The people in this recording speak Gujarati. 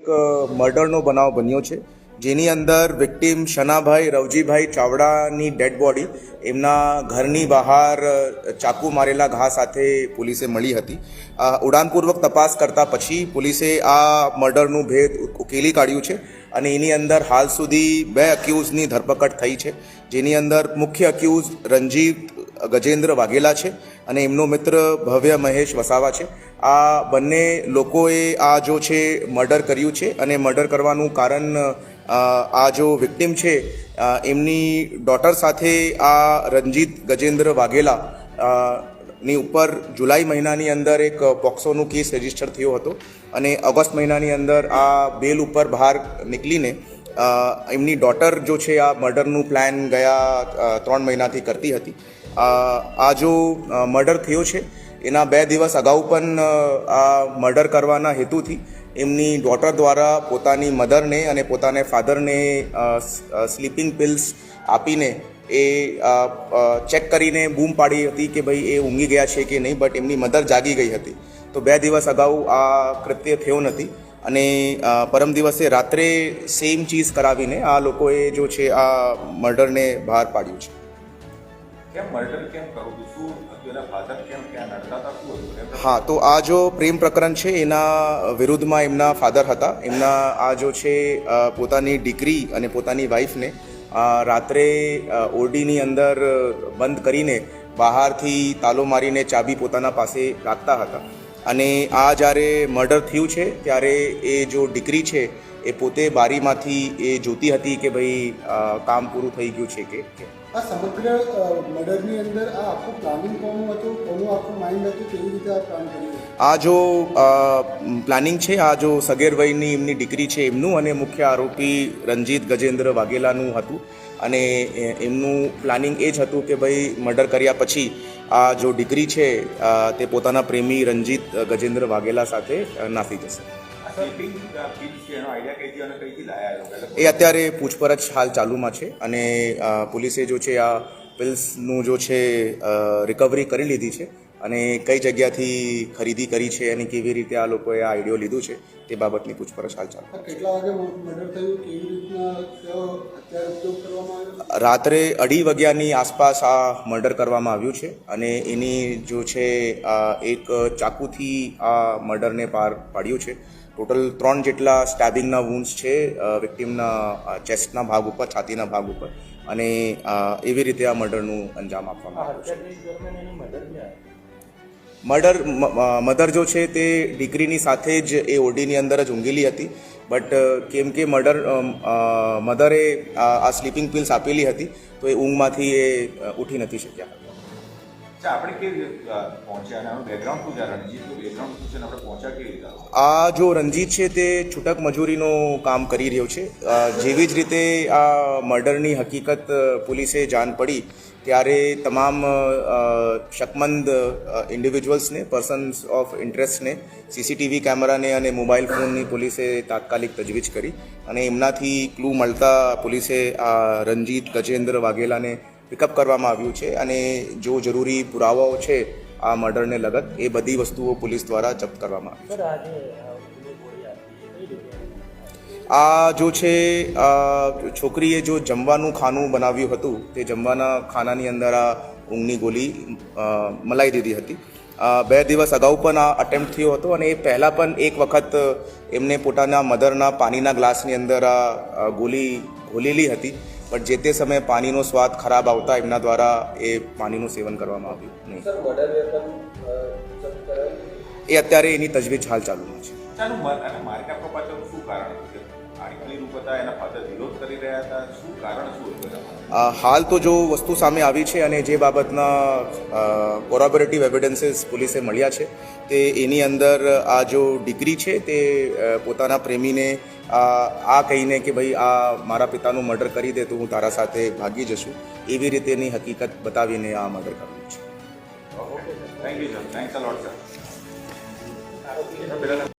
એક મર્ડરનો બનાવ બન્યો છે, જેની અંદર વિક્ટીમ શનાભાઈ, રવજીભાઈ ચાવડાની ડેડ બોડી એમના ઘરની બહાર ચાકુ મારેલા ઘા સાથે પોલીસે મળી હતી. ઉડાનપૂર્વક તપાસ કરતા પછી પોલીસે આ મર્ડરનું ભેદ ઉકેલી કાઢ્યું છે અને એની અંદર હાલ સુધી બે અક્યુઝની ધરપકડ થઈ છે, જેની અંદર મુખ્ય અક્યુઝ રંજીત ગજેન્દ્ર વાઘેલા છે અને એમનો મિત્ર ભવ્ય મહેશ વસાવા છે. આ બંને લોકોએ આ જો છે, મર્ડર કર્યું છે અને મર્ડર કરવાનું કારણ આ જો વિક્ટિમ છે એમની ડોટર સાથે આ રંજીત ગજેન્દ્ર વાઘેલા ની ઉપર જુલાઈ મહિનાની અંદર એક પોક્સોનું કેસ રજિસ્ટર થયો હતો અને ઓગસ્ટ મહિનાની અંદર આ બેલ ઉપર બહાર નીકળીને એમની ડોટર જો છે, આ મર્ડરનું પ્લાન ગયા ત્રણ મહિનાથી કરતી હતી. આ જો મર્ડર થયો છે, એના બે દિવસ અગાઉ પણ આ મર્ડર કરવાના હેતુથી એમની ડોટર દ્વારા પોતાની મધરને અને પોતાને ફાધરને સ્લીપિંગ પિલ્સ આપીને એ ચેક કરીને બૂમ પાડી હતી કે ભાઈ એ ઊંઘી ગયા છે કે નહીં, બટ એમની મધર જાગી ગઈ હતી. તો બે દિવસ અગાઉ આ કૃત્ય થયો નથી અને પરમ દિવસે રાત્રે સેમ ચીઝ કરાવીને આ લોકોએ જો છે આ મર્ડરને બહાર પાડ્યું છે. હા, તો આ જો પ્રેમ પ્રકરણ છે, એના વિરુદ્ધમાં એમના ફાધર હતા. એમના આ જો છે પોતાની દીકરી અને પોતાની વાઈફને રાત્રે ઓરડીની અંદર બંધ કરીને બહારથી તાલો મારીને ચાબી પોતાના પાસે રાખતા હતા. અને આ જ્યારે મર્ડર થયું છે, ત્યારે એ જો દીકરી છે, એ પોતે બારીમાંથી એ જોતી હતી કે ભાઈ કામ પૂરું થઈ ગયું છે કે આ સમગ્ર મર્ડરની અંદર આ આખું પ્લાનિંગ કોનું હતું, કોનું આખું માઇન્ડ હતું, કેવી રીતે આ પ્લાન કર્યું આ જો પ્લાનિંગ છે, આ જો સગેર વયની એમની દીકરી છે એમનું અને મુખ્ય આરોપી રંજીત ગજેન્દ્ર વાઘેલાનું હતું. અને એમનું પ્લાનિંગ એ જ હતું કે ભાઈ મર્ડર કર્યા પછી આ જો દીકરી છે તે પોતાના પ્રેમી રંજીત ગજેન્દ્ર વાઘેલા સાથે નાસી જશે. લાયા એ અત્યારે પૂછપરછ હાલ ચાલુમાં છે અને પોલીસે જો છે આ પિલ્સનું જો છે રિકવરી કરી લીધી છે. અને કઈ જગ્યાથી ખરીદી કરી છે અને કેવી રીતે આ લોકોએ આ આઈડિયો લીધું છે તે બાબતની પૂછપરછ હાલ ચાલુ. કેટલા વાગે મર્ડર થયું? કેવી રીતના કયો હથિયાર ઉપયોગ કરવામાં આવ્યો? રાત્રે અઢી વાગ્યાની આસપાસ આ મર્ડર કરવામાં આવ્યું છે અને એની જો છે એક ચાકુથી આ મર્ડરને પાર પાડ્યું છે. ટોટલ ત્રણ જેટલા સ્ટેબિંગના વુન્ડ્સ છે વિક્ટિમના ચેસ્ટના ભાગ ઉપર છાતીના ભાગ ઉપર અને એવી રીતે આ મર્ડરનું અંજામ આપવામાં આવ્યું છે. મર્ડર મધર જો છે તે દીકરીની સાથે જ એ ઓડીની અંદર જ ઊંઘેલી હતી. બટ કેમ કે મર્ડર મધરે આ સ્લીપિંગ પિલ્સ આપેલી હતી તો એ ઊંઘમાંથી એ ઉઠી નથી શક્યા. આ જો રંજીત છે તે છૂટક મજૂરીનું કામ કરી રહ્યો છે. જેવી જ રીતે આ મર્ડરની હકીકત પોલીસે જાણ પડી ત્યારે તમામ શકમંદ ઇન્ડિવિજ્યુઅલ્સને પર્સન્સ ઓફ ઇન્ટરેસ્ટને સીસીટીવી કેમેરાને અને મોબાઈલ ફોનની પોલીસે તાત્કાલિક તજવીજ કરી અને એમનાથી ક્લુ મળતા પોલીસે આ રંજીત, ગજેન્દ્ર વાઘેલાને પિકઅપ કરવામાં આવ્યું છે અને જો જરૂરી પુરાવાઓ છે આ મર્ડરને લગત, એ બધી વસ્તુઓ પોલીસ દ્વારા જપ્ત કરવામાં આવી આ જો છે છોકરીએ જો જમવાનું ખાનું બનાવ્યું હતું તે જમવાના ખાનાની અંદર આ ઊંઘની ગોલી મલાઈ દીધી હતી. બે દિવસ અગાઉ પણ આ અટેમ્પ્ટ થયો હતો અને એ પહેલાં પણ એક વખત એમને પોતાના મધરના પાણીના ગ્લાસની અંદર આ ગોલી ઘોલેલી હતી. પણ જે તે સમયે પાણીનો સ્વાદ ખરાબ આવતા એમના દ્વારા એ પાણીનું સેવન કરવામાં આવ્યું નહીં. એ અત્યારે એની તજવીજ હાલ ચાલુમાં છે? હાલ તો જો વસ્તુ સામે આવી છે અને જે બાબતના કોરોબરેટિવ એવિડન્સીસ પોલીસે મળ્યા છે તે એની અંદર આ જો ડિગ્રી છે તે પોતાના પ્રેમીને આ કહીને કે ભાઈ આ મારા પિતાનું મર્ડર કરી દે તો હું તારા સાથે ભાગી જશું એવી રીતેની હકીકત બતાવીને આ મર્ડર કર્યું છે. Thank you sir thanks a lot sir